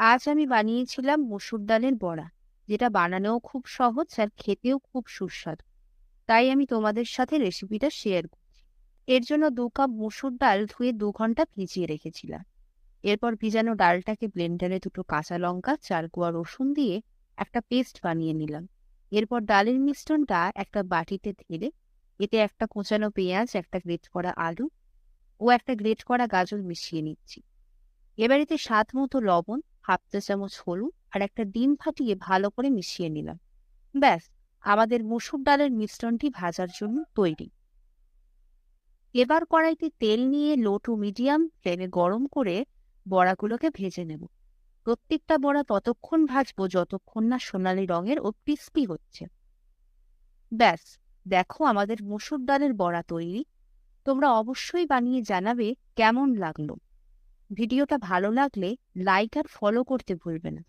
আজ আমি বানিয়েছিলাম মসুর ডালের বড়া, যেটা বানানোও খুব সহজ আর খেতেও খুব সুস্বাদু। তাই আমি তোমাদের সাথে রেসিপিটা শেয়ার করছি। এর জন্য দু কাপ মসুর ডাল ধুয়ে দু ঘণ্টা ভিজিয়ে রেখেছিলাম। এরপর ভিজানো ডালটাকে ব্লেন্ডারে দুটো কাঁচা লঙ্কা, চার কোয়া রসুন দিয়ে একটা পেস্ট বানিয়ে নিলাম। এরপর ডালের মিশ্রণটা একটা বাটিতে ঢেলে, এতে একটা কোঁচানো পেঁয়াজ, একটা গ্রেট করা আলু ও একটা গ্রেট করা গাজর মিশিয়ে নিচ্ছি। এবার এতে স্বাদ মতো লবণ হাফ চা চামচ হলুদ আর একটা ডিম ফাটিয়ে ভালো করে মিশিয়ে নিলাম। ব্যাস, আমাদের মসুর ডালের মিশ্রণটি ভাজার জন্য তৈরি। এবার কড়াইতে তেল নিয়ে লো টু মিডিয়াম ফ্লেমে গরম করে বড়াগুলোকে ভেজে নেব। প্রত্যেকটা বড়া ততক্ষণ ভাজবো যতক্ষণ না সোনালি রঙের ও ক্রিস্পি হচ্ছে। ব্যাস, দেখো আমাদের মসুর ডালের বড়া তৈরি। তোমরা অবশ্যই বানিয়ে জানাবে কেমন লাগল। ভিডিওটা ভালো লাগলে লাইক আর ফলো করতে ভুলবে না।